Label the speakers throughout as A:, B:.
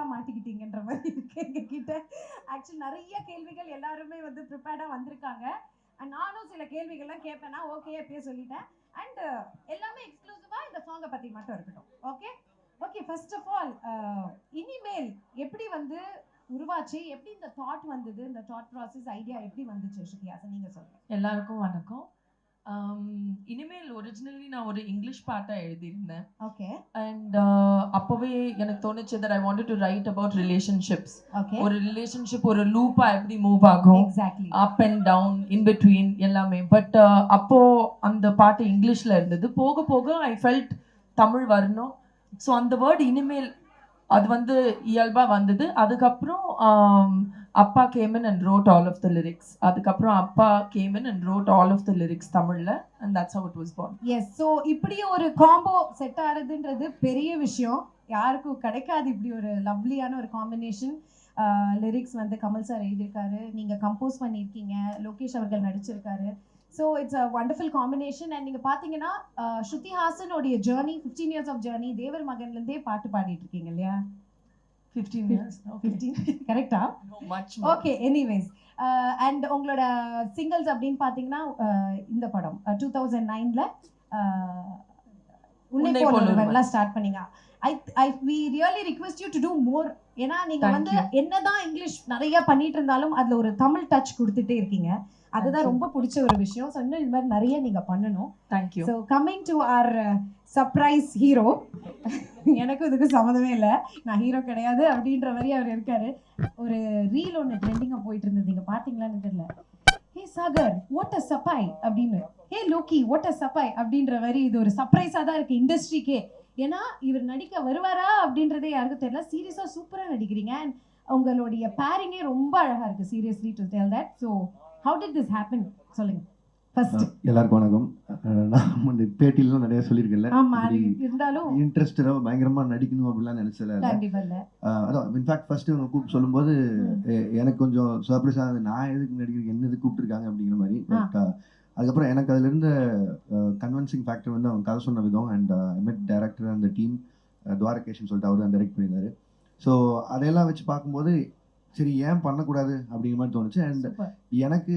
A: அக்கா மாட்டிக்கிட்டீங்கன்ற மாதிரி இருக்கு எங்க கிட்ட ஆக்சுவலி நிறைய கேள்விகள் எல்லாருமே வந்து ப்ரிப்பேர்டாக வந்திருக்காங்க. அண்ட் நானும் சில கேள்விகள்லாம் கேட்பேன்னா ஓகே அப்படியே சொல்லிட்டேன். அண்ட் uh, எல்லாமே எக்ஸ்க்ளூசிவாக இந்த சாங்கை பற்றி மட்டும் இருக்கட்டும். Okay okay first of all இனிமேல் எப்படி வந்து உருவாச்சு? எப்படி இந்த தாட் வந்தது? இந்த தாட் ப்ராசஸ் ஐடியா எப்படி வந்துச்சு ஸ்ருதியாசன் நீங்கள் சொல்லுங்கள்
B: எல்லாருக்கும் வணக்கம். இனிமேல் ஒரிஜினலி நான் ஒரு இங்கிலீஷ் பாட்டாக எழுதியிருந்தேன்.
A: ஓகே
B: அண்ட் அப்போவே எனக்கு தோணுச்சு that I wanted to write about relationships ஒரு ரிலேஷன்ஷிப் ஒரு லூப்பாக எப்படி மூவ் ஆகும்?
A: Exactly
B: up and down in between எல்லாமே. பட் அப்போ அந்த பாட்டு இங்கிலீஷ்ல இருந்தது. போக போக ஐ ஃபெல்ட் தமிழ் வரணும். ஸோ அந்த வேர்ட் இனிமேல் அது வந்து இயல்பா வந்தது. அதுக்கப்புறம் ஆம், அப்பா came in and wrote all of the lyrics அதுக்கப்புறம் அப்பா came in and wrote all of the lyrics தமிழ்ல and that's how it was born
A: yes so இப்படி ஒரு காம்போ செட் ஆகுதுன்றது பெரிய விஷயம். யாருக்கும் கிடைக்காது இப்படி ஒரு லவ்லியான ஒரு காம்பினேஷன் லிரிக்ஸ் வந்து கமல் சார் எழுதியிருக்காரு. நீங்கள் கம்போஸ் பண்ணியிருக்கீங்க. லோகேஷ் அவர்கள் நடிச்சிருக்காரு. So it's a wonderful combination and நீங்கள் பார்த்தீங்கன்னா Shruti ஹாசனுடைய journey fifteen years of journey Thevar மகன்லேருந்தே பாட்டு பாடிட்டு இருக்கீங்க இல்லையா?
B: ஃபிஃப்டீன் இயர்ஸ்
A: ஃபிஃப்டீன் கரெக்டா
B: மச்
A: ஓகே எனிவேஸ் அண்ட் உங்களோட சிங்கிள்ஸ் அப்படின்னு பார்த்தீங்கன்னா uh, இந்த படம் டூ தௌசண்ட் நைனில் உன்னை
B: உன்னை
A: போல்
B: போல்
A: ஒருவன்லாம் ஸ்டார்ட் பண்ணீங்க. I I we really request you to do more ஏன்னா நீங்க
B: Thank
A: வந்து. என்னதான் இங்கிலீஷ் நிறைய பண்ணிட்டு இருந்தாலும் அதுல ஒரு தமிழ் டச் கொடுத்துட்டே இருக்கீங்க. அதுதான். ரொம்ப பிடிச்ச ஒரு விஷயம். ஸோ இன்னும் இது மாதிரி நிறைய நீங்க பண்ணணும்.
B: Thank you
A: so coming to our surprise hero எனக்கும் இதுக்கு சம்மந்தமே இல்லை. நான் ஹீரோ கிடையாது அப்படின்ற மாதிரி அவர் இருக்காரு. ஒரு ரீல் ஒன்று ட்ரெண்டிங்காக போயிட்டு இருந்தது. நீங்கள் பார்த்தீங்களான்னு தெரியல. ஹே சாகர் வாட் அ சப்பாய் அப்படின்னு. ஹே லோக்கி வாட் அ சப்பாய் அப்படின்ற மாதிரி இது ஒரு சர்ப்ரைஸாக தான் இருக்குது இண்டஸ்ட்ரிக்கே ஏன்னா இவர் நடிக்க வருவாரா அப்படின்றதே யாருக்கும் தெரியல. சீரியஸாக சூப்பராக நடிக்கிறீங்க. அண்ட் உங்களுடைய பேரிங்கே ரொம்ப அழகாக இருக்குது seriously to tell that so how did this happen சொல்லுங்கள்
C: எல்லாருக்கும் வணக்கம். நான் இந்த பேட்டிலாம் நிறைய சொல்லியிருக்கேன்ல.
A: இருந்தாலும்
C: இன்ட்ரெஸ்டடாக பயங்கரமா நடிக்கணும் அப்படிலாம் நினைச்சல அதான் இன்ஃபேக்ட் ஃபர்ஸ்ட் இவங்க கூப்பிட்டு சொல்லும்போது எனக்கு கொஞ்சம் சர்ப்ரைஸ் ஆகுது. நான் எதுக்கு நடிக்கிறேன் என்ன எதுக்கு கூப்பிட்டுருக்காங்க அப்படிங்கிற மாதிரி. அதுக்கப்புறம் எனக்கு அதுல இருந்த கன்வென்சிங் ஃபேக்டர் வந்து அவங்க கதை சொன்ன விதம் அண்ட் மெட் டைரக்டர் அந்த டீம் துவாரகேஷன் சொல்லிட்டு அவர் தான் டைரக்ட் பண்ணியிருந்தாரு. ஸோ அதையெல்லாம் வச்சு பார்க்கும்போது சரி ஏன் பண்ணக்கூடாது அப்படிங்கிற மாதிரி தோணுச்சு. அண்ட் எனக்கு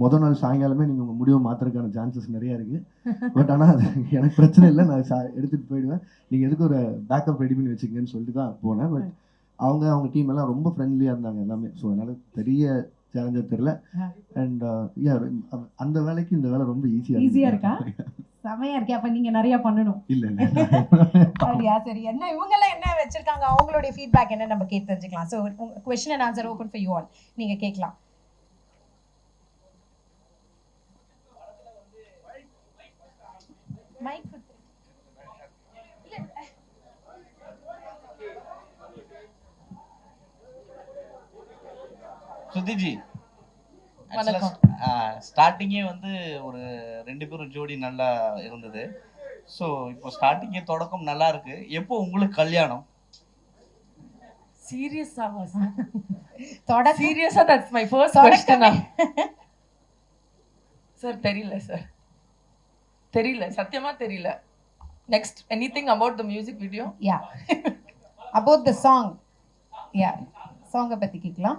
C: முத நாள் சாயங்காலமே நீங்கள் உங்கள் முடிவை மாற்றுறதுக்கான சான்சஸ் நிறைய இருக்குது பட் ஆனால் அது எனக்கு பிரச்சனை இல்லை. நான் சா எடுத்துகிட்டு போயிடுவேன். நீங்கள் எதுக்கு ஒரு பேக்கப் ரெடி பண்ணி வச்சுக்கங்கன்னு சொல்லிட்டு தான் போனேன். பட் அவங்க அவங்க டீம் எல்லாம் ரொம்ப ஃப்ரெண்ட்லியாக இருந்தாங்க எல்லாமே. ஸோ அதனால பெரிய சேலஞ்சர் தெரில. அண்ட் அந்த வேலைக்கு இந்த வேலை ரொம்ப ஈஸியாக
A: Easy-ஆ இருக்கா? செமையா இருக்கே. அப்ப நீங்க நிறைய பண்ணணும்.
C: இல்லை இல்லை.
A: அப்படியா? சரி. என்ன இவங்க எல்லாம் என்ன வச்சிருக்காங்க? அவங்களுடைய ஃபீட்பேக் என்ன நம்ம கேட்டு தெரிஞ்சுக்கலாம். So question and answer open for you all நீங்க கேட்கலாம் மைக்
D: சுதிஜி.
B: வணக்கம்.
D: ஸ்டார்டிங்கே வந்து ஒரு ரெண்டு பேரும் ஜோடி நல்லா இருந்தது. ஸோ இப்போ ஸ்டார்டிங்கே தொடக்கம் நல்லா இருக்கு. எப்போ உங்களுக்கு கல்யாணம்?
B: சீரியஸாவா
A: தொட
B: சீரியஸா that's my first. Question sir தெரியல சார் தெரியல சத்தியமா தெரியல. Next anything about the music video
A: yeah about the song yeah சாங்கை பத்தி கேட்கலாம்.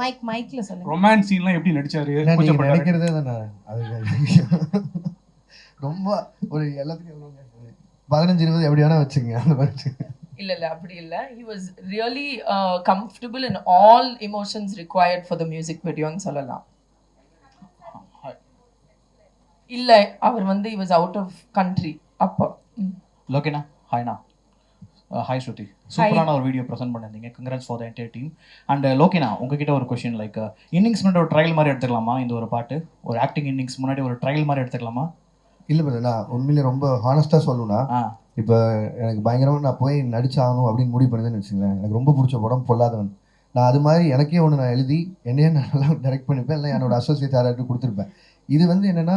A: மைக் மைக்ல சொல்லுங்க.
E: ரொமான்ஸ் சீன்லாம் எப்படி நடிச்சாரு? கூச்சப்பட்டாரு?
F: நினைக்கிறதே தானே? அது ரொம்ப ஒரு எல்லாத்துக்கும்? பதினஞ்சு இருபது எப்படி வேணா வச்சுங்க அந்த மாதிரி
B: இல்ல இல்ல அப்படி இல்ல. He was really uh, comfortable in all emotions required for the music video ன்னு சொல்லலாம். இல்ல அவர் வந்து வாஸ் அவுட் ஆஃப் கண்ட்ரி அப்போ.
G: லோகேனா ஹாய்ண்ணா ஹாய் ஸ்ருதி சூப்பரான ஒரு வீடியோ ப்ரெசென்ட் பண்ணியிருந்தீங்க. Congrats for the entire team and லோகேனா உங்ககிட்ட ஒரு கொஷின் லைக் இன்னிங்ஸ் முன்னாடி ஒரு ட்ரையல் மாதிரி எடுத்துக்கலாமா? இந்த ஒரு பாட்டு. ஒரு ஆக்டிங் இன்னிங்ஸ் முன்னாடி ஒரு ட்ரையல் மாதிரி எடுத்துக்கலாமா?
C: இல்லை பிரதர் நான் உண்மையிலே ரொம்ப ஹானஸ்ட்டாக சொல்லணும்னா இப்போ எனக்கு பயங்கரமாக நான் போய் நடிச்சாகணும் அப்படின்னு முடிவு பண்ணதுன்னு வச்சுங்களேன் எனக்கு ரொம்ப பிடிச்ச படம் பொல்லாதவன். நான் அது மாதிரி எனக்கே ஒன்று நான் எழுதி என்னையே நான் நல்லா டைரக்ட் பண்ணிப்பேன். இல்லை என்னோட அசோசியேட் யாராவது கொடுத்துருப்பேன். இது வந்து என்னென்னா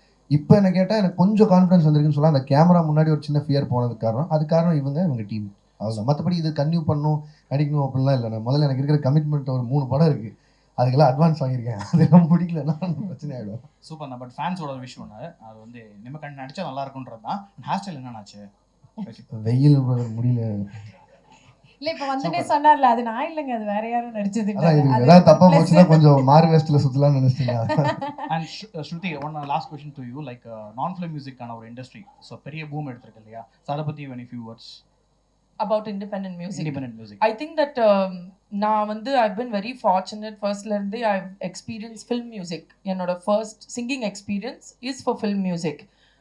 C: இப்போ என்ன கேட்டால் எனக்கு கொஞ்சம் கான்ஃபிடன்ஸ் வந்திருக்குன்னு சொல்லலாம். அந்த கேமரா முன்னாடி ஒரு சின்ன ஃபியர் போனதுக்கு காரணம். அது காரணம் இவங்க இவங்க டீம் அவ்வளோதான் மற்றபடி இது கன்டினியூ பண்ணணும் நடிக்கணும் அப்படிலாம் இல்லை. நான் முதல்ல எனக்கு இருக்கிற கமிட்மெண்ட் ஒரு மூணு படம் இருக்குது அதுக்கெல்லாம் அட்வான்ஸ் வாங்கியிருக்கேன். அதெல்லாம் பிடிக்கலன்னா பிரச்சனை ஆகிடும்
G: சூப்பர்ண்ணா பட் ஃபேன்ஸோட ஒரு விஷயம் ஒன்று அது வந்து நம்ம கண்டு நடிச்சா நல்லா இருக்குன்றது தான். ஹேர் ஸ்டைல் என்னன்னாச்சு
C: வெயில் முடியல.
A: இல்ல இப்ப வந்துட்டே சொன்னார்ல அது நான் இல்லைங்க அது வேற யாரும் நடிச்சது.
C: அதான் தப்பா போச்சுன்னா கொஞ்சம் மாறு வேஸ்ட்ல சுத்தலாம்னு நினைச்சிட்டீங்க
G: and Shruti one last question to you like நான் ஃபிலிம் மியூசிக்கான ஒரு இண்டஸ்ட்ரி ஸோ பெரிய பூம் எடுத்திருக்கு இல்லையா? ஸோ அதை பற்றி many few words
B: independent music.
G: Independent music
B: think that um, நான் வந்து I've been very fortunate. ஃபர்ஸ்ட்ல இருந்தே I've experienced film music. என்னோட first singing experience is for film music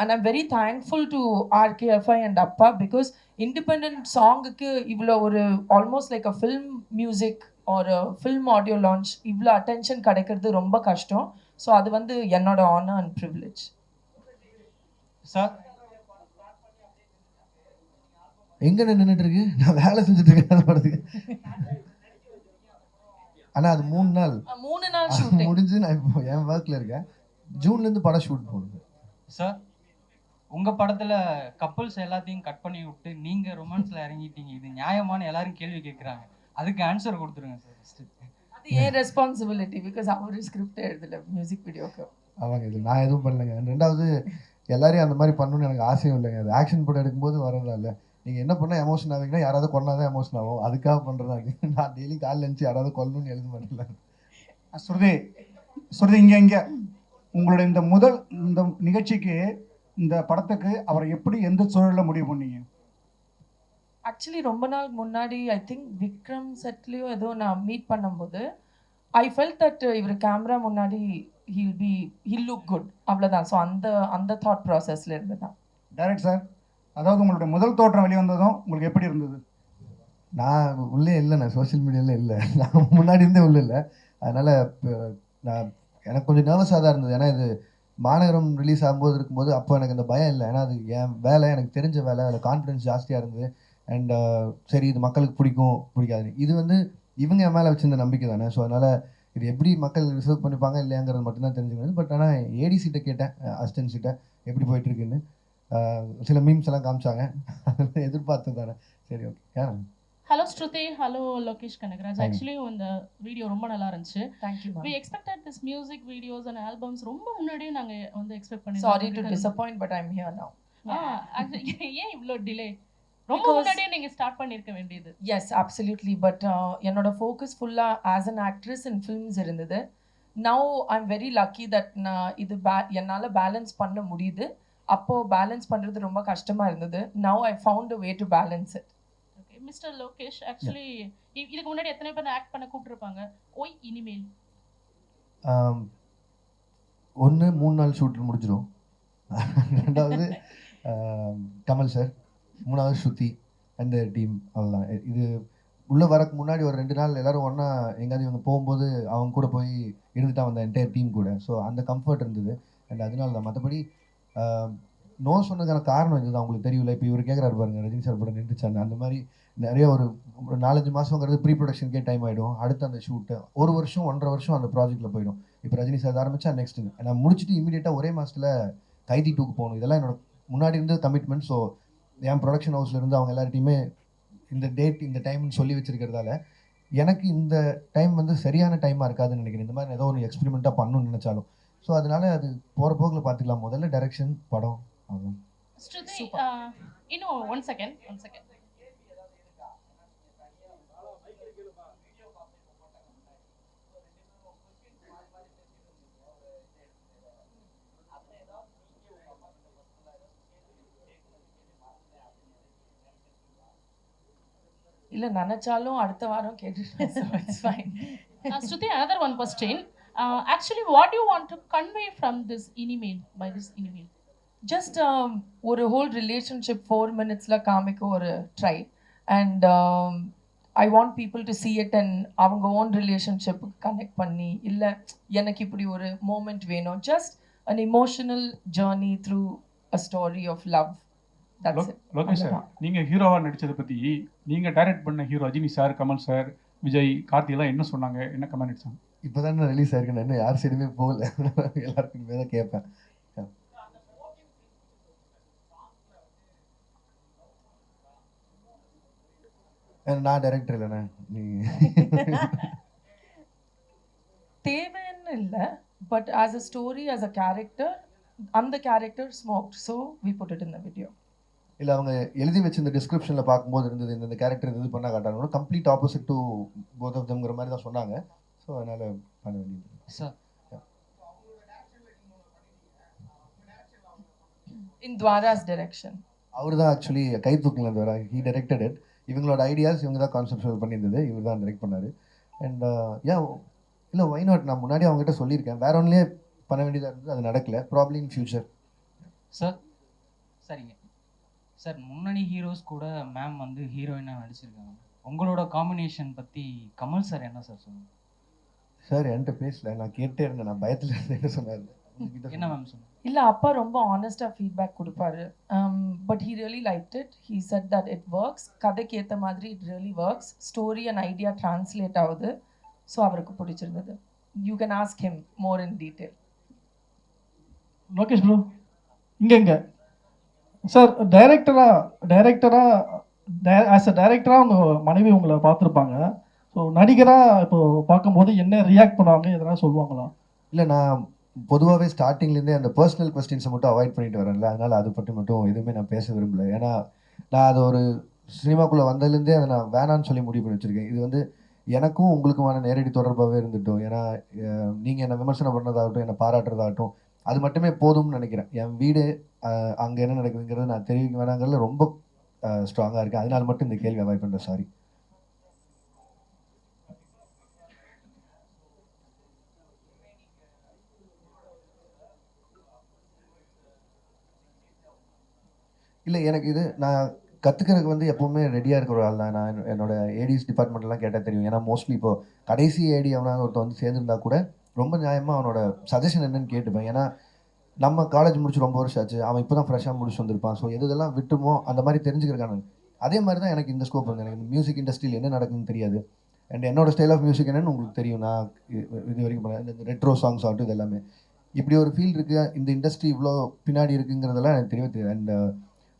B: and I'm very thankful to RKFI and அப்பா because independent சாங்குக்கு இவ்வளோ ஒரு almost like a film music ஒரு ஃபில்ம் ஆடியோ லான்ச் இவ்வளோ attention கிடைக்கிறது ரொம்ப கஷ்டம். ஸோ அது வந்து என்னோட ஆனர் அண்ட் ப்ரிவிலேஜ்
G: சார்
C: எங்க நின்றுட்டு இருக்கு? நான் வேலை செஞ்சுட்டு இருக்கேன் அந்த படத்துக்கு. ஆனா அது மூணு நாள்.
B: மூணு நாள்
C: முடிஞ்சு நான் இப்போ என் ஒர்க்ல இருக்கேன். ஜூன்ல இருந்து படம் ஷூட் போகுது.
H: சார் உங்க படத்துல கப்பல்ஸ் எல்லாத்தையும் கட் பண்ணி விட்டு நீங்க ரொமான்ஸ்ல இறங்கிட்டீங்க. இது நியாயமான எல்லாரும் கேள்வி கேட்குறாங்க அதுக்கு ஆன்சர் கொடுத்துருங்க சார்
B: அது ஏன் ரெஸ்பான்சிபிலிட்டி பிகாஸ் அவர் ஸ்கிரிப்ட் எழுதல மியூசிக் வீடியோக்கு
C: அவங்க இது நான் எதுவும் பண்ணலைங்க. ரெண்டாவது எல்லாரையும் அந்த மாதிரி பண்ணணும்னு எனக்கு ஆசையும் இல்லைங்க. அது ஆக்ஷன் படம் எடுக்கும்போது வரதா இல்லை நீங்க என்ன பண்ணா எமோஷன் ஆவீங்கன்னா யாராவது கொண்டாதான் எமோஷன் ஆகும். அதுக்காக இருக்கு. நான் டெய்லி காலைல இருந்துச்சு யாராவது கொல்லணும்னு எழுத மாட்டேன்
I: ஸ்ருதி ஸ்ருதி இங்கே இங்கே. உங்களுடைய இந்த முதல் இந்த நிகழ்ச்சிக்கு இந்த படத்துக்கு அவரை எப்படி எந்த சூழலில் முடிவு பண்ணீங்க?
B: ஆக்சுவலி ரொம்ப நாள் முன்னாடி ஐ திங்க் விக்ரம் செட்லேயோ ஏதோ நான் மீட் பண்ணும்போது ஐ ஃபெல்ட் தட் இவர் கேமரா முன்னாடி he'll be he'll look good அவ்வளோதான் ஸோ அந்த அந்த தாட் ப்ராசஸில் இருந்து தான்.
I: டைரக்ட் சார் அதாவது உங்களுடைய முதல் தோற்றம் வெளிவந்ததும் உங்களுக்கு எப்படி இருந்தது?
C: நான் உள்ளே இல்லை நான் சோஷியல் மீடியாவில் இல்லை. நான் முன்னாடி இருந்தே உள்ள இல்லை. அதனால் இப்போ நான் எனக்கு கொஞ்சம் நர்வஸாக தான் இருந்தது. ஏன்னா இது மாநகரம் ரிலீஸ் ஆகும்போது இருக்கும்போது அப்போ எனக்கு அந்த பயம் இல்லை. ஏன்னா அது என் வேலை எனக்கு தெரிஞ்ச வேலை. அதில் கான்ஃபிடன்ஸ் ஜாஸ்தியாக இருந்தது. அண்ட் uh, சரி இது மக்களுக்கு பிடிக்கும் பிடிக்காது. இது வந்து இவங்க என் மேலே வச்சிருந்த நம்பிக்கை தானே. ஸோ அதனால் இது எப்படி மக்கள் ரிசர்வ் பண்ணிப்பாங்க இல்லையாங்கிறது மட்டும்தான் தெரிஞ்சுக்கிறது பட் ஆனால் ஏடிசிட்ட கேட்டேன் அசிஸ்டன்சிட்ட எப்படி போயிட்டுருக்குன்னு. சில மீம்ஸ் எல்லாம் காமிச்சாங்க. எதிர்பார்த்தது தானே. சரி okay
J: hello Shruti hello Lokesh Kanagaraj. Actually இந்த வீடியோ ரொம்ப நல்லா இருந்துச்சு.
B: Thank you
J: we expected this music videos and albums ரொம்ப முன்னாடியே நாங்க வந்து எக்ஸ்பெக்ட் பண்ணி
B: sorry to disappoint but I'm here now
J: ஏன் இவ்வளோ டிலே ரொம்ப முன்னாடியே நீங்க ஸ்டார்ட் பண்ணிருக்க வேண்டியது.
B: எஸ் அப்சல்யூட்லி பட் என்னோட ஃபோக்கஸ் ஃபுல்லாக as an actress in films இருந்தது. Now I am very lucky that நான் இது பே என்னால் பேலன்ஸ் பண்ண முடியுது. அப்போது பேலன்ஸ் பண்ணுறது ரொம்ப கஷ்டமாக இருந்தது. Now I found a way to balance it
J: mister Lokesh actually இதுக்கு முன்னாடி எத்தனை பேர் ஆக்ட் பண்ண கூப்பிட்டுருப்பாங்க? ஒய் இனிமேல்.
C: ஒன்று மூணு நாள் ஷூட் முடிஞ்சிடும் ரெண்டாவது கமல் சார் மூணாவது ஸ்ருதி அந்த டீம் அவ்வளோதான் இது உள்ளே வரக்கு முன்னாடி ஒரு ரெண்டு நாள் எல்லாரும் ஒன்றா எங்கேயாவது இவங்க போகும்போது அவங்க கூட போய் இருந்துட்டா வந்த என்டையர் டீம் கூட. ஸோ அந்த கம்ஃபர்ட் இருந்தது. அண்ட் அதனால தான். மற்றபடி நோ சொன்னதுக்கான காரணம் இதுதான். உங்களுக்கு தெரியல இப்போ இவர் கேட்குறாரு பாருங்க ரஜினி சார் படம் நின்றுச்சாங்க அந்த மாதிரி நிறைய ஒரு ஒரு நாலஞ்சு மாதங்கிறது ப்ரீ ப்ரொடக்ஷனுக்கே டைம் ஆகிடும் அடுத்து அந்த ஷூட்டு ஒரு வருஷம் ஒன்றரை வருஷம் அந்த ப்ராஜெக்ட்டில் போயிடும். இப்போ ரஜினி சார் ஆரம்பிச்சா நெக்ஸ்ட் நான் முடிச்சுட்டு இமீடியட்டாக ஒரே மாதத்தில் கைதி டூக்கு போகணும். இதெல்லாம் என்னோட முன்னாடி இருந்த கமிட்மெண்ட் ஸோ என் ப்ரொடக்ஷன் ஹவுஸ்ல இருந்து அவங்க எல்லார்ட்டையுமே இந்த டேட் இந்த டைம்னு சொல்லி வச்சிருக்கிறதால எனக்கு இந்த டைம் வந்து சரியான டைமாக இருக்காதுன்னு நினைக்கிறேன். இந்த மாதிரி ஏதோ ஒரு எக்ஸ்பெரிமெண்ட்டாக பண்ணணும்னு நினச்சாலும். ஸோ அதனால அது போகிற போக்கில் பார்த்துக்கலாம் முதல்ல டைரக்ஷன் படம்
J: uh, இன்னும் ஒன் செகண்ட் ஒன் செகண்ட்
B: இல்ல நினைச்சாலும் அடுத்த வாரம் கேட்டுட்டேன்
J: what do you want to convey from this email, by this email?
B: Just ஒரு ஹோல் ரிலேஷன்ஷிப் ஃபோர் மினிட்ஸில் காமிக்க ஒரு try and I want people to see it and அவங்க ஓன் ரிலேஷன்ஷிப்புக்கு கனெக்ட் பண்ணி இல்லை எனக்கு இப்படி ஒரு மூமெண்ட் வேணும். Just an emotional journey through a story of love it
K: Lokesh sir நீங்கள் ஹீரோவாக நடித்ததை பற்றி நீங்கள் டைரக்ட் பண்ண hero Rajini sir Kamal sir Vijay கார்த்திலாம் என்ன சொன்னாங்க? என்ன கமெண்ட் அடிச்சாங்க?
C: இப்போ தான் ரிலீஸ் ஆயிருக்கு நான் இன்னும் யார் சைடுமே போகல. எல்லாருக்குமே தான் கேட்பேன். நான் டைரக்டர் இல்லைண்ணே. நீ
B: தேவைன்னு இல்லை but as a story as a character அந்த character smoke so we put it in the video
C: இல்லை அவங்க எழுதி வச்சிருந்த டிஸ்கிரிப்ஷனில் பார்க்கும்போது இருந்தது இந்த கேரக்டர் இது பண்ண காட்டாங்க complete opposite to both of தம்ங்கிற மாதிரி தான் சொன்னாங்க. ஸோ அதனால் பண்ண வேண்டியது.
H: சார்
B: இன் துவாராஸ் டிரெக்ஷன்
C: அவர் தான் ஆக்சுவலி கை தூக்கில் இருந்து வர ஹீ டைரக்டட் இட் இவங்களோட ஐடியாஸ் இவங்க தான் கான்செப்ட் பண்ணியிருந்தது. இவர் தான் டைரக்ட் பண்ணார். அண்ட் ஏன் இல்லை ஒய் நாட் நான் முன்னாடி அவங்ககிட்ட சொல்லியிருக்கேன். வேற ஒன்லேயே பண்ண வேண்டியதாக இருந்தது. அது நடக்கல. ப்ராப்ளம் இன் ஃபியூச்சர்
H: சார் சரிங்க. சார் முன்னணி ஹீரோஸ் கூட மேம் வந்து ஹீரோயினாக நடிச்சிருக்காங்க. உங்களோட காம்பினேஷன் பற்றி கமல் சார் என்ன சார் சொல்லுங்க
C: சார் என்கிட்ட பேசல. நான் கேட்டே இருந்தேன். நான் பயத்தில் இருந்தேன். என்ன சொன்னார்?
H: என்ன மேம் சொல்லுங்க
B: இல்லை அப்பா ரொம்ப ஆனஸ்டாக ஃபீட்பேக் கொடுப்பாரு. But he really like it he said that it works கதைக்கு ஏற்ற மாதிரி it really works story and idea translate ஆகுது. ஸோ அவருக்கு பிடிச்சிருந்தது. You can ask him more in detail
K: Lokesh bro இங்கே இங்கே. சார் டைரக்டராக டைரக்டராக ஆஸ் அ டைரக்டராக உங்க மனைவி உங்களை பார்த்துருப்பாங்க. ஸோ நடிகராக இப்போ பார்க்கும்போது என்ன ரியாக்ட் பண்ணுவாங்க எதனா சொல்லுவாங்களா?
C: இல்லை நான் பொதுவாகவே ஸ்டார்டிங்லேருந்தே அந்த பர்சனல் கொஸ்டின்ஸை மட்டும் அவாய்ட் பண்ணிட்டு வரேன்ல. அதனால் அதை பற்றி மட்டும் எதுவுமே நான் பேச விரும்பல. ஏன்னா நான் அது ஒரு சினிமாக்குள்ளே வந்ததுலேருந்தே அதை நான் வேணான்னு சொல்லி முடிவு பண்ணி வச்சுருக்கேன். இது வந்து எனக்கும் உங்களுக்குமான நேரடி தொடர்பாகவே இருந்துட்டோம். ஏன்னா நீங்கள் என்னை விமர்சனம் பண்ணதாகட்டும் என்னை பாராட்டுறதாகட்டும் அது மட்டுமே போதும்னு நினைக்கிறேன். என் வீடு அங்கே என்ன நடக்குதுங்கிறது நான் தெரிவிக்க வேணாங்கிறதுல ரொம்ப ஸ்ட்ராங்காக இருக்கேன். அதனால மட்டும் இந்த கேள்வி அவாய்ட் பண்ணுறேன் சாரி இல்லை எனக்கு இது நான் கற்றுக்கிறதுக்கு வந்து எப்போவுமே ரெடியாக இருக்கிற ஒரு ஆள் தான் நான் என்னோட ஏடிஎஸ் டிபார்ட்மெண்ட்லாம் கேட்டால் தெரியும். ஏன்னா மோஸ்ட்லி இப்போ கடைசி ஏடி அவனாக ஒருத்தன் வந்து சேர்ந்துருந்தா கூட ரொம்ப நியாயமாக அவனோட சஜஷன் என்னன்னு கேட்டுப்பேன். ஏன்னா நம்ம காலேஜ் முடிச்சு ரொம்ப வருஷம் ஆச்சு. அவன் இப்போ தான் ஃப்ரெஷ்ஷாக முடிச்சு வந்திருப்பான். ஸோ எது இதெல்லாம் விட்டுமோ அந்த மாதிரி தெரிஞ்சுக்கிறக்கான அதே மாதிரி தான் எனக்கு இந்த ஸ்கோப் வந்து. எனக்கு மியூசிக் இண்டஸ்ட்ரியில் என்ன நடக்குதுன்னு தெரியாது. அண்ட் என்னோட ஸ்டைல் ஆஃப் மியூசிக் என்னன்னு உங்களுக்கு தெரியும். நான் இது வரைக்கும் பண்ண இந்த ரெட்ரோ சாங்ஸ் ஆகட்டும் இது எல்லாமே. இப்படி ஒரு ஃபீல் இருக்குது இந்த இண்டஸ்ட்ரி இவ்வளோ பின்னாடி இருக்குங்கிறதெல்லாம் எனக்கு தெரியவே தெரியாது. அண்ட்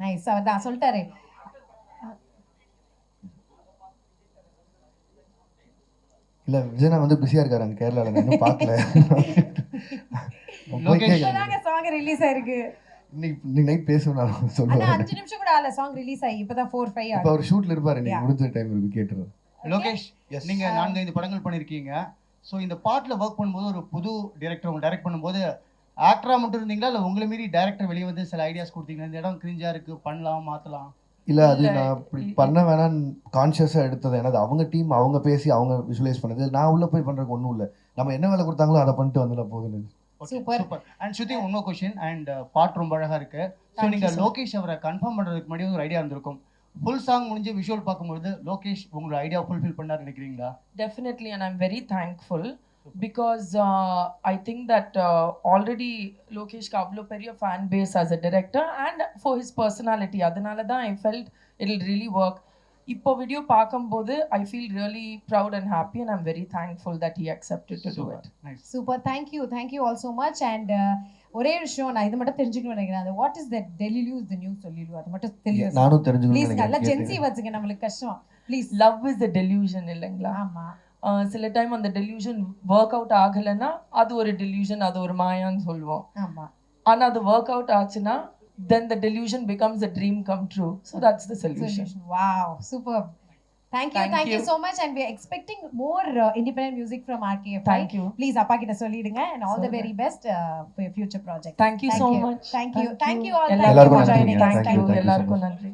A: nice அவர் தான் சொல்லிட்டாரு.
C: இல்லை விஜயனா வந்து பிஸியாக இருக்காரு அங்கே கேரளாவில் நான் இன்னும் பார்க்கல.
A: சாங் ரிலீஸ் ஆயிருக்கு.
C: இன்னைக்கு நைட் பேசணும் நான் சொல்லுவேன்
A: நிமிஷம் கூட ஆகல. சாங் ரிலீஸ் ஆகி இப்பதான் ஃபோர் ஃபைவ்
C: இப்போ அவர் ஷூட்டில் இருப்பார்
A: Yeah.
C: முடிஞ்ச டைம் இருக்கு கேட்டுருவேன்
I: லோகேஷ். நீங்க நான்கைந்து படங்கள் பண்ணிருக்கீங்க. ஸோ இந்த பாட்டில் ஒர்க் பண்ணும்போது ஒரு புது டைரக்டர் உங்க டைரக்ட் பண்ணும்போது ஆக்டரா மட்டும் இருந்தீங்களா? இல்லை உங்களை மீறி டைரக்டர் வெளியே வந்து சில ஐடியாஸ் கொடுத்தீங்களா? இந்த இடம் கிரிஞ்சா இருக்கு பண்ணலாம் மாத்தலாம்.
C: இல்லை அது நான் இப்படி பண்ண வேணாம்னு கான்ஷியஸாக எடுத்தது. எனது அவங்க டீம் அவங்க பேசி அவங்க விஷுவலைஸ் பண்ணது. நான் உள்ளே போய் பண்ணுறதுக்கு ஒன்றும் இல்லை. நம்ம என்ன வேலை கொடுத்தாங்களோ அதை பண்ணிட்டு வந்துட போகுது.
G: சூப்பர் அண்ட் ஸ்ருதி இன்னொரு கொஸ்டின் அண்ட் பாட்டு ரொம்ப அழகா இருக்கு. ஸோ
A: Thank you,
G: நீங்க
A: sir.
G: லோகேஷ் அவரை கன்ஃபார்ம் பண்றதுக்கு முன்னாடி ஒரு ஐடியா இருந்திருக்கும். ஃபுல் சாங் முடிஞ்சு விஷுவல் பார்க்கும்போது லோகேஷ் உங்களோட ஐடியா ஃபுல்ஃபில் பண்ணார் நினைக்கிறீங்களா?
B: Definitely and i'm very thankful. Because uh, i think that uh, already lokesh kavlo பெரிய fan base as a director and for his personality. அதனால தான் i felt it'll really work. இப்போ video பார்க்கும்போது I feel really proud and happy and I'm very thankful that he accepted to do it
A: super thank you thank you all so much and ஒரே விஷயம் நான் இது மட்டும் தெரிஞ்சுக்கணும்னு நினைக்கிறேன். அது what is that delulu is the new சொல்லிடு அது மட்டும் தெரியும்?
C: நானும் தெரிஞ்சுக்கணும்னு
A: ப்ளீஸ் நல்லா ஜென்சி வச்சுங்க நம்மளுக்கு கஷ்டம். Please
B: love is the delusion இல்லைங்களா?
A: ஆமா.
B: Uh, சில டைம் அந்த டெலியூஷன் ஒர்க் அவுட் ஆகலைன்னா அது ஒரு டெலியூஷன் அது ஒரு மாயான்னு சொல்லுவோம்
A: ஆமா
B: ஆனா அது ஒர்க் அவுட் ஆச்சுன்னா dream come true so that's the solution
A: solution. Wow, superb. Thank you,
B: Thank
A: thank you
B: you.
A: so much, and we are expecting more uh, independent music from RKF.
B: thank you
A: Please, அப்பா கிட்ட சொல்லிடுங்க and all the
B: So
A: very best uh, for your future project.
B: thank you
A: Thank
B: so
A: you.
B: much
A: Thank you. Thank you all.
B: எல்லாருக்கும். நன்றி